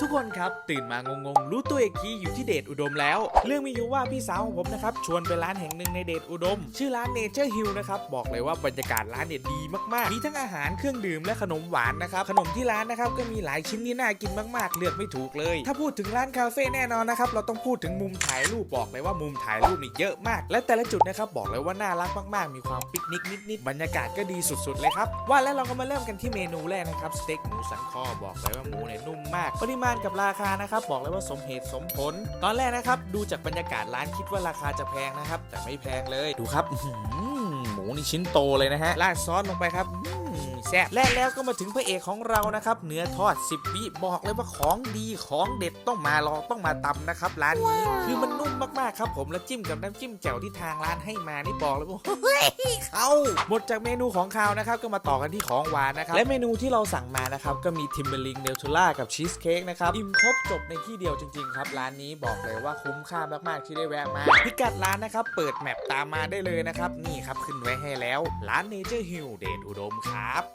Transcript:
ทุกคนครับตื่นมางงๆ รู้ตัวเอกทีอยู่ที่เดชอุดมแล้ว เรื่องมีอยู่ว่าพี่สาวของผมนะครับชวนไปร้านแห่งหนึ่งในเดชอุดม ชื่อร้านเนเจอร์ฮิลนะครับบอกเลยว่าบรรยากาศร้านเนี่ยดีมากๆ มีทั้งอาหารเครื่องดื่มและขนมหวานนะครับขนมที่ร้านนะครับก็มีหลายชิ้นที่น่ากินมากๆ เลือกไม่ถูกเลย ถ้าพูดถึงร้านคาเฟ่แน่นอนนะครับเราต้องพูดถึงมุมถ่ายรูปบอกเลยว่ามุมถ่ายรูปนี่เยอะมาก และแต่ละจุดนะครับบอกเลยว่าน่ารักมากๆ มีความปิกนิกนิดๆบรรยากาศก็ดีสุดๆเลยครับว่าแล้วเราก็มาเริ่มกันที่เมนูแรกนะครับสเต็กหมูสันคอบอกเลยว่าหมูเนี่ยนุ่มมากปริมาณกับราคานะครับบอกเลยว่าสมเหตุสมผล ตอนแรกนะครับดูจากบรรยากาศร้านคิดว่าราคาจะแพงนะครับ แต่ไม่แพงเลยดูครับหมูนี่ชิ้นโตเลยนะฮะราดซอสลงไปครับ ซ่บแรกแล้วก็มาถึงพระเอกของเรานะครับเนื้อทอด 10 วิบอกเลยว่าของดีของเด็ดต้องมาลองต้องมาตำนะครับร้านนี้คือมันนุ่มมากๆครับผมแล้วจิ้มกับน้ำจิ้มแจ่วที่ทางร้านให้มานี่บอกเลยว่าเฮ้ยเขาหมดจากเมนูของคาวนะครับก็มาต่อกันที่ของหวานนะครับและเมนูที่เราสั่งมานะครับก็มีทิมเบลิงเนลทูล่ากับชีสเค้กนะครับอิ่มครบจบในที่เดียวจริงๆครับร้านนี้บอกเลยว่าคุ้มค่ามากๆที่ได้แวะมาพิกัดร้านนะครับเปิดแมปตามมาได้เลยนะครับนี่ครับขึ้นไว้ให้แล้วร้านเนเจอร์ฮิลเดชอุดมครับ